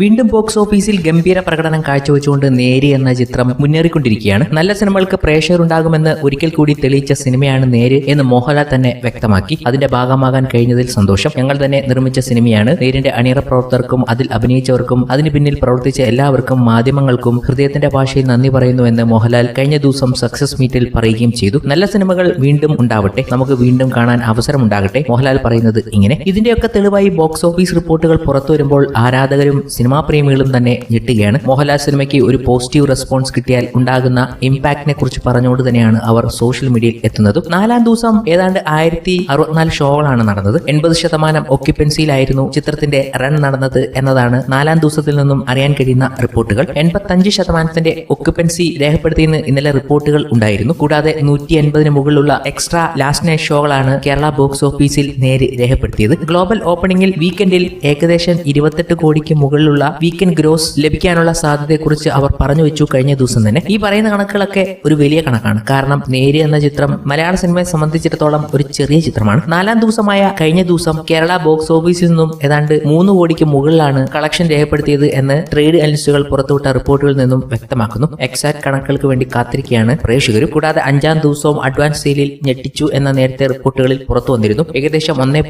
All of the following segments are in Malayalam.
വീണ്ടും ബോക്സ് ഓഫീസിൽ ഗംഭീര പ്രകടനം കാഴ്ചവെച്ചുകൊണ്ട് നേരി എന്ന ചിത്രം മുന്നേറിക്കൊണ്ടിരിക്കുകയാണ്. നല്ല സിനിമകൾക്ക് പ്രേക്ഷകർ ഉണ്ടാകുമെന്ന് ഒരിക്കൽ കൂടി തെളിയിച്ച സിനിമയാണ് നേര് എന്ന് മോഹൻലാൽ തന്നെ വ്യക്തമാക്കി. അതിന്റെ ഭാഗമാകാൻ കഴിഞ്ഞതിൽ സന്തോഷം. ഞങ്ങൾ തന്നെ നിർമ്മിച്ച സിനിമയാണ്. നേരിന്റെ അണിയറ പ്രവർത്തകർക്കും അതിൽ അഭിനയിച്ചവർക്കും അതിന് പിന്നിൽ പ്രവർത്തിച്ച എല്ലാവർക്കും മാധ്യമങ്ങൾക്കും ഹൃദയത്തിന്റെ ഭാഷയിൽ നന്ദി പറയുന്നുവെന്ന് മോഹൻലാൽ കഴിഞ്ഞ ദിവസം സക്സസ് മീറ്റിൽ പറയുകയും ചെയ്തു. നല്ല സിനിമകൾ വീണ്ടും ഉണ്ടാവട്ടെ. നമുക്ക് വീണ്ടും കാണാൻ അവസരം ഉണ്ടാകട്ടെ മോഹൻലാൽ പറയുന്നത് ഇങ്ങനെ. ഇതിന്റെയൊക്കെ തെളിവായി ബോക്സ് ഓഫീസ് റിപ്പോർട്ടുകൾ പുറത്തു വരുമ്പോൾ ആരാധകരും സിനിമാ പ്രേമികളും തന്നെ ഞെട്ടുകയാണ്. മോഹൻലാൽ സിനിമയ്ക്ക് ഒരു പോസിറ്റീവ് റെസ്പോൺസ് കിട്ടിയാൽ ഉണ്ടാകുന്ന ഇമ്പാക്റ്റിനെ കുറിച്ച് പറഞ്ഞുകൊണ്ട് തന്നെയാണ് അവർ സോഷ്യൽ മീഡിയയിൽ എത്തുന്നത്. നാലാം ദിവസം ഏതാണ്ട് ആയിരത്തി അറുപത്തിനാല് ഷോകളാണ് നടന്നത്. എൺപത് ശതമാനം ഒക്യുപ്പൻസിയിലായിരുന്നു ചിത്രത്തിന്റെ റൺ നടന്നത് എന്നതാണ് നാലാം ദിവസത്തിൽ നിന്നും അറിയാൻ കഴിയുന്ന റിപ്പോർട്ടുകൾ. എൺപത്തഞ്ച് ശതമാനത്തിന്റെ ഒക്യുപ്പൻസി രേഖപ്പെടുത്തിയെന്ന് ഇന്നലെ റിപ്പോർട്ടുകൾ ഉണ്ടായിരുന്നു. കൂടാതെ നൂറ്റി എൺപതിന് മുകളിലുള്ള എക്സ്ട്രാ ലാസ്റ്റ് നൈറ്റ് ഷോകളാണ് കേരള ബോക്സ് ഓഫീസിൽ നേര് രേഖപ്പെടുത്തിയത്. ഗ്ലോബൽ ഓപ്പണിംഗിൽ വീക്കെൻഡിൽ ഏകദേശം ഇരുപത്തെട്ട് കോടിക്ക് മുകളിലുള്ള വീക്കെൻഡ് ഗ്രോസ് ലഭിക്കാനുള്ള സാധ്യതയെക്കുറിച്ച് അവർ പറഞ്ഞു വെച്ചു കഴിഞ്ഞ ദിവസം തന്നെ. ഈ പറയുന്ന കണക്കുകളൊക്കെ ഒരു വലിയ കണക്കാണ്. കാരണം നേര് എന്ന ചിത്രം മലയാള സിനിമയെ സംബന്ധിച്ചിടത്തോളം ഒരു ചെറിയ ചിത്രമാണ്. നാലാം ദിവസമായ കഴിഞ്ഞ ദിവസം കേരള ബോക്സ് ഓഫീസിൽ നിന്നും ഏതാണ്ട് മൂന്ന് കോടിക്ക് മുകളിലാണ് കളക്ഷൻ രേഖപ്പെടുത്തിയത് എന്ന് ട്രേഡ് അനലിസ്റ്റുകൾ പുറത്തുവിട്ട റിപ്പോർട്ടുകളിൽ നിന്നും വ്യക്തമാക്കുന്നു. എക്സാക്ട് കണക്കുകൾക്ക് വേണ്ടി കാത്തിരിക്കുകയാണ് പ്രേക്ഷകരും. കൂടാതെ അഞ്ചാം ദിവസവും അഡ്വാൻസ് സെയിലിൽ ഞെട്ടിച്ചു എന്ന നേരത്തെ റിപ്പോർട്ടുകളിൽ പുറത്തു വന്നിരുന്നു. ഏകദേശം ഒന്നേ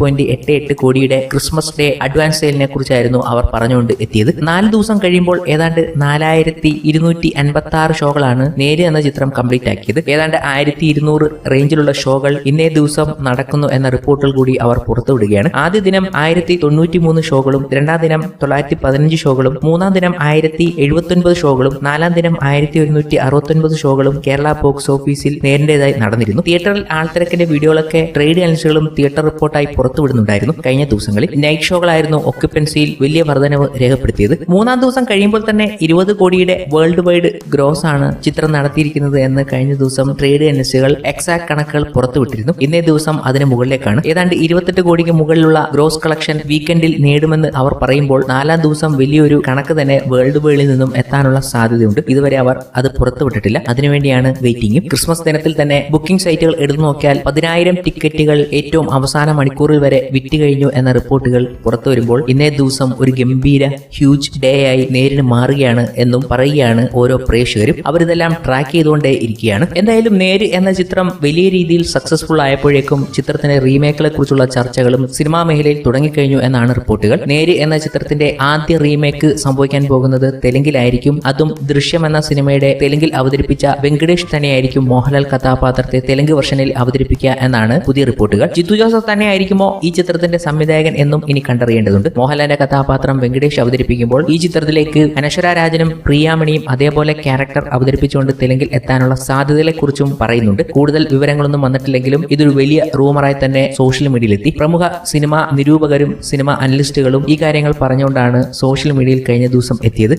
കോടിയുടെ ക്രിസ്മസ് ഡേ അഡ്വാൻസ് സെയിലിനെ കുറിച്ചായിരുന്നു അവർ പറഞ്ഞുകൊണ്ട് എത്തിയത്. നാല് ദിവസം കഴിയുമ്പോൾ ഏതാണ്ട് നാലായിരത്തി ഇരുന്നൂറ്റി അൻപത്തി ആറ് ഷോകളാണ് നേര് എന്ന ചിത്രം കംപ്ലീറ്റ് ആക്കിയത്. ഏതാണ്ട് ആയിരത്തി ഇരുന്നൂറ് റേഞ്ചിലുള്ള ഷോകൾ ഇന്നേ ദിവസം നടക്കുന്നു എന്ന റിപ്പോർട്ടിൽ കൂടി അവർ പുറത്തുവിടുകയാണ് ആദ്യ ദിനം ആയിരത്തി തൊണ്ണൂറ്റി മൂന്ന് ഷോകളും രണ്ടാം ദിനം തൊള്ളായിരത്തി പതിനഞ്ച് ഷോകളും മൂന്നാം ദിനം ആയിരത്തി എഴുപത്തൊൻപത് ഷോകളും നാലാം ദിനം ആയിരത്തി ഒരുന്നൂറ്റി അറുപത്തൊൻപത് ഷോകളും കേരള ബോക്സ് ഓഫീസിൽ നേരിടേതായി നടന്നിരുന്നു. തിയേറ്ററിൽ ആൾത്തിരക്കിന്റെ വീഡിയോകളൊക്കെ ട്രേഡ് അനലിസ്റ്റുകളും തിയേറ്റർ റിപ്പോർട്ടായി പുറത്തുവിടുന്നുണ്ടായിരുന്നു കഴിഞ്ഞ ദിവസങ്ങളിൽ നൈറ്റ് ഷോകളായിരുന്നു ഒക്യുപ്പൻസിയിൽ വലിയ വർധനവ് രേഖപ്പെടുത്തിയത്. മൂന്നാം ദിവസം കഴിയുമ്പോൾ തന്നെ ഇരുപത് കോടിയുടെ വേൾഡ് വൈഡ് ഗ്രോസ് ആണ് ചിത്രം നടത്തിയിരിക്കുന്നത് എന്ന് കഴിഞ്ഞ ദിവസം ട്രേഡ് അനലിസ്റ്റുകൾ എക്സാക്ട് കണക്കുകൾ പുറത്തുവിട്ടിരുന്നു. ഇന്നേ ദിവസം അതിന് മുകളിലേക്കാണ്. ഏതാണ്ട് ഇരുപത്തെട്ട് കോടിക്ക് മുകളിലുള്ള ഗ്രോസ് കളക്ഷൻ വീക്കെൻഡിൽ നേടുമെന്ന് അവർ പറയുമ്പോൾ നാലാം ദിവസം വലിയൊരു കണക്ക് തന്നെ വേൾഡ് വൈഡിൽ നിന്നും എത്താനുള്ള സാധ്യതയുണ്ട്. ഇതുവരെ അവർ അത് പുറത്തുവിട്ടിട്ടില്ല. അതിനുവേണ്ടിയാണ് വെയിറ്റിംഗ് ക്രിസ്മസ് ദിനത്തിൽ തന്നെ ബുക്കിംഗ് സൈറ്റുകൾ എടുത്തു നോക്കിയാൽ പതിനായിരം ടിക്കറ്റുകൾ ഏറ്റവും അവസാന മണിക്കൂറിൽ വരെ വിറ്റ് കഴിഞ്ഞു എന്ന റിപ്പോർട്ടുകൾ പുറത്തു വരുമ്പോൾ ഇന്നേ ദിവസം ഒരു ഗംഭീര ഹ്യൂജ് ഡേ ആയി നേരിന് മാറുകയാണ് എന്നും പറയുകയാണ് ഓരോ പ്രേക്ഷകരും. അവരിതെല്ലാം ട്രാക്ക് ചെയ്തുകൊണ്ടേ ഇരിക്കുകയാണ്. എന്തായാലും നേര് എന്ന ചിത്രം വലിയ രീതിയിൽ സക്സസ്ഫുൾ ആയപ്പോഴേക്കും ചിത്രത്തിന്റെ റീമേക്കുകളെ കുറിച്ചുള്ള ചർച്ചകളും സിനിമാ മേഖലയിൽ തുടങ്ങിക്കഴിഞ്ഞു എന്നാണ് റിപ്പോർട്ടുകൾ. നേര് എന്ന ചിത്രത്തിന്റെ ആദ്യ റീമേക്ക് സംഭവിക്കാൻ പോകുന്നത് തെലുങ്കിലായിരിക്കും. അതും ദൃശ്യം എന്ന സിനിമയുടെ തെലുങ്കിൽ അവതരിപ്പിച്ച വെങ്കടേഷ് തന്നെയായിരിക്കും മോഹൻലാൽ കഥാപാത്രത്തെ തെലുങ്ക് വെർഷനിൽ അവതരിപ്പിക്കുക എന്നാണ് പുതിയ റിപ്പോർട്ടുകൾ. ജിത്തു ജോസഫ് തന്നെയായിരിക്കുമോ ഈ ചിത്രത്തിന്റെ സംവിധായകൻ എന്നും ഇനി കണ്ടറിയേണ്ടതുണ്ട്. മോഹൻലാലിന്റെ കഥാപാത്രം വെങ്കടേഷ് അവതരിപ്പിക്കുമ്പോൾ ഈ ചിത്രത്തിലേക്ക് അനശ്വര രാജനും പ്രിയാമണിയും അതേപോലെ ക്യാരക്ടർ അവതരിപ്പിച്ചുകൊണ്ട് തെലുങ്കിൽ എത്താനുള്ള സാധ്യതകളെക്കുറിച്ചും പറയുന്നുണ്ട്. കൂടുതൽ വിവരങ്ങളൊന്നും വന്നിട്ടില്ലെങ്കിലും ഇതൊരു വലിയ റൂമറായി തന്നെ സോഷ്യൽ മീഡിയയിലെത്തി. പ്രമുഖ സിനിമ നിരൂപകരും സിനിമ അനലിസ്റ്റുകളും ഈ കാര്യങ്ങൾ പറഞ്ഞുകൊണ്ടാണ് സോഷ്യൽ മീഡിയയിൽ കഴിഞ്ഞ ദിവസം എത്തിയത്.